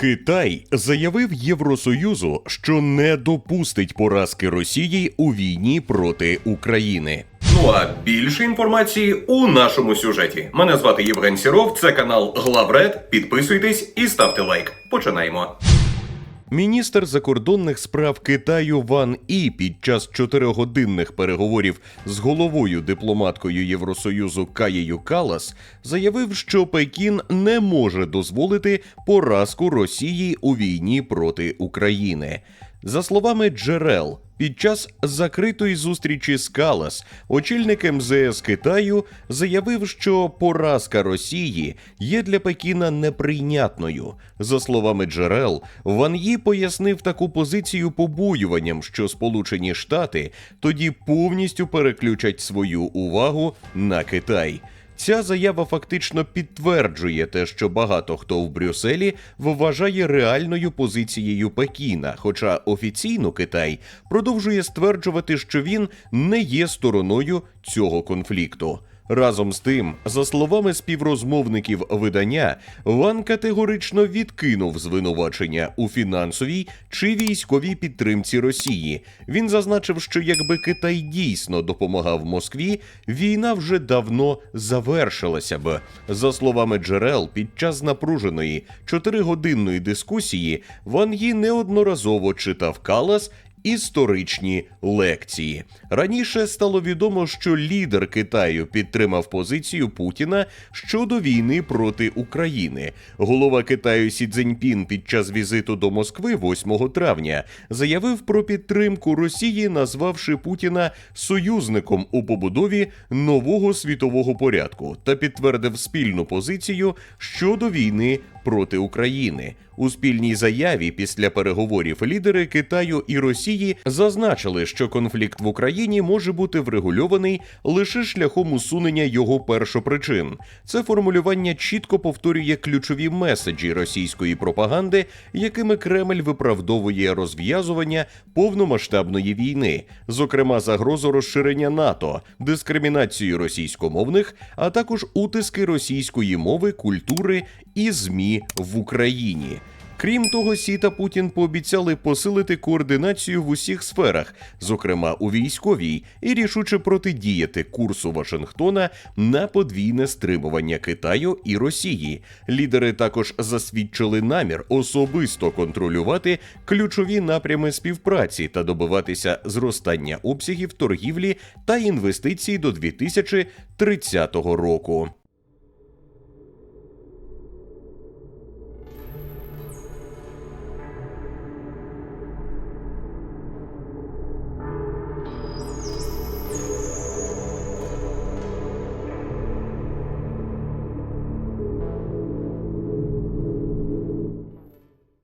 Китай заявив Євросоюзу, що не допустить поразки Росії у війні проти України. Ну а більше інформації у нашому сюжеті. Мене звати Євген Сіров, це канал Главред. Підписуйтесь і ставте лайк. Починаємо. Міністр закордонних справ Китаю Ван І під час чотиригодинних переговорів з головою дипломаткою Євросоюзу Каєю Калас заявив, що Пекін не може дозволити поразку Росії у війні проти України. За словами джерел, під час закритої зустрічі з Калас очільник МЗС Китаю заявив, що поразка Росії є для Пекіна неприйнятною. За словами джерел, Ван Ї пояснив таку позицію побоюванням, що Сполучені Штати тоді повністю переключать свою увагу на Китай. Ця заява фактично підтверджує те, що багато хто в Брюсселі вважає реальною позицією Пекіна, хоча офіційно Китай продовжує стверджувати, що він не є стороною цього конфлікту. Разом з тим, за словами співрозмовників видання, Ван категорично відкинув звинувачення у фінансовій чи військовій підтримці Росії. Він зазначив, що якби Китай дійсно допомагав Москві, війна вже давно завершилася б. За словами джерел, під час напруженої чотиригодинної дискусії Ван Ї неодноразово читав Калас історичні лекції. Раніше стало відомо, що лідер Китаю підтримав позицію Путіна щодо війни проти України. Голова Китаю Сі Цзіньпін під час візиту до Москви 8 травня заявив про підтримку Росії, назвавши Путіна союзником у побудові нового світового порядку та підтвердив спільну позицію щодо війни проти України. У спільній заяві після переговорів лідери Китаю і Росії зазначили, що конфлікт в Україні може бути врегульований лише шляхом усунення його першопричин. Це формулювання чітко повторює ключові меседжі російської пропаганди, якими Кремль виправдовує розв'язування повномасштабної війни, зокрема загрозу розширення НАТО, дискримінацію російськомовних, а також утиски російської мови, культури і ЗМІ в Україні. Крім того, Сі та Путін пообіцяли посилити координацію в усіх сферах, зокрема у військовій, і рішуче протидіяти курсу Вашингтона на подвійне стримування Китаю і Росії. Лідери також засвідчили намір особисто контролювати ключові напрями співпраці та добиватися зростання обсягів торгівлі та інвестицій до 2030 року.